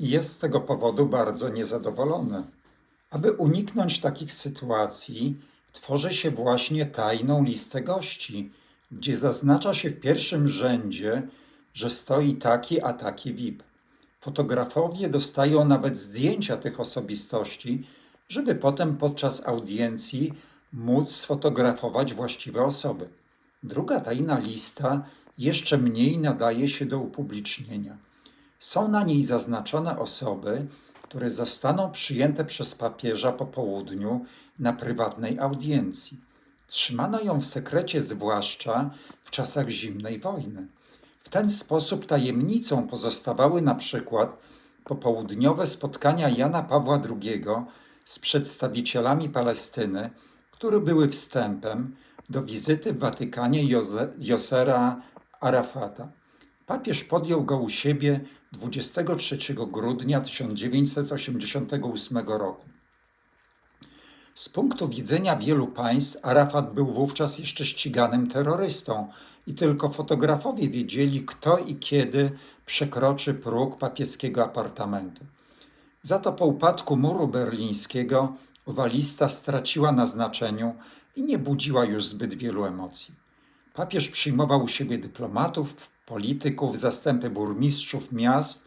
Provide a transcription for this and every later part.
i jest z tego powodu bardzo niezadowolony. Aby uniknąć takich sytuacji, tworzy się właśnie tajną listę gości, gdzie zaznacza się w pierwszym rzędzie, że stoi taki a taki VIP. Fotografowie dostają nawet zdjęcia tych osobistości, żeby potem podczas audiencji móc sfotografować właściwe osoby. Druga tajna lista jeszcze mniej nadaje się do upublicznienia. Są na niej zaznaczone osoby, które zostaną przyjęte przez papieża po południu na prywatnej audiencji. Trzymano ją w sekrecie, zwłaszcza w czasach zimnej wojny. W ten sposób tajemnicą pozostawały na przykład popołudniowe spotkania Jana Pawła II z przedstawicielami Palestyny, które były wstępem do wizyty w Watykanie Joze- Josera Arafata. Papież podjął go u siebie 23 grudnia 1988 roku. Z punktu widzenia wielu państw Arafat był wówczas jeszcze ściganym terrorystą i tylko fotografowie wiedzieli, kto i kiedy przekroczy próg papieskiego apartamentu. Za to po upadku muru berlińskiego owa lista straciła na znaczeniu i nie budziła już zbyt wielu emocji. Papież przyjmował u siebie dyplomatów, polityków, zastępy burmistrzów miast,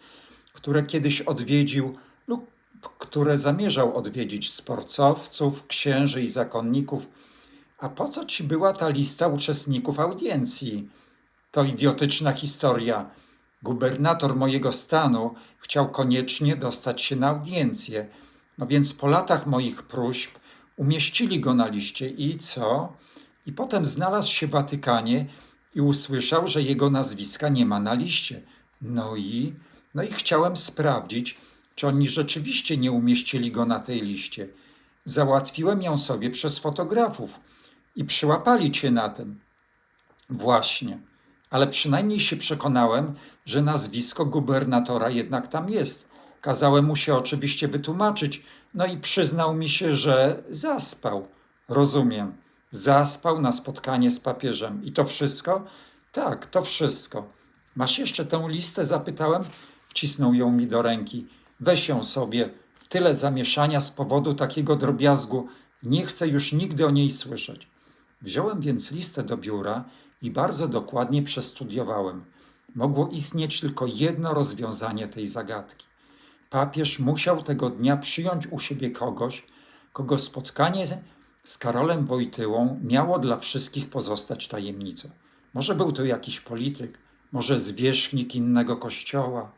które kiedyś odwiedził lub które zamierzał odwiedzić sportowców, księży i zakonników. A po co ci była ta lista uczestników audiencji? To idiotyczna historia. Gubernator mojego stanu chciał koniecznie dostać się na audiencję. No więc po latach moich próśb umieścili go na liście i co? I potem znalazł się w Watykanie i usłyszał, że jego nazwiska nie ma na liście. No i, no i chciałem sprawdzić, czy oni rzeczywiście nie umieścili go na tej liście. Załatwiłem ją sobie przez fotografów i przyłapali cię na tym. Właśnie, ale przynajmniej się przekonałem, że nazwisko gubernatora jednak tam jest. Kazałem mu się oczywiście wytłumaczyć, no i przyznał mi się, że zaspał. Rozumiem. Zaspał na spotkanie z papieżem. I to wszystko? Tak, to wszystko. Masz jeszcze tę listę? Zapytałem. Wcisnął ją mi do ręki. Weź ją sobie. Tyle zamieszania z powodu takiego drobiazgu. Nie chcę już nigdy o niej słyszeć. Wziąłem więc listę do biura i bardzo dokładnie przestudiowałem. Mogło istnieć tylko jedno rozwiązanie tej zagadki. Papież musiał tego dnia przyjąć u siebie kogoś, kogo spotkanie z Karolem Wojtyłą miało dla wszystkich pozostać tajemnicą. Może był to jakiś polityk, może zwierzchnik innego kościoła.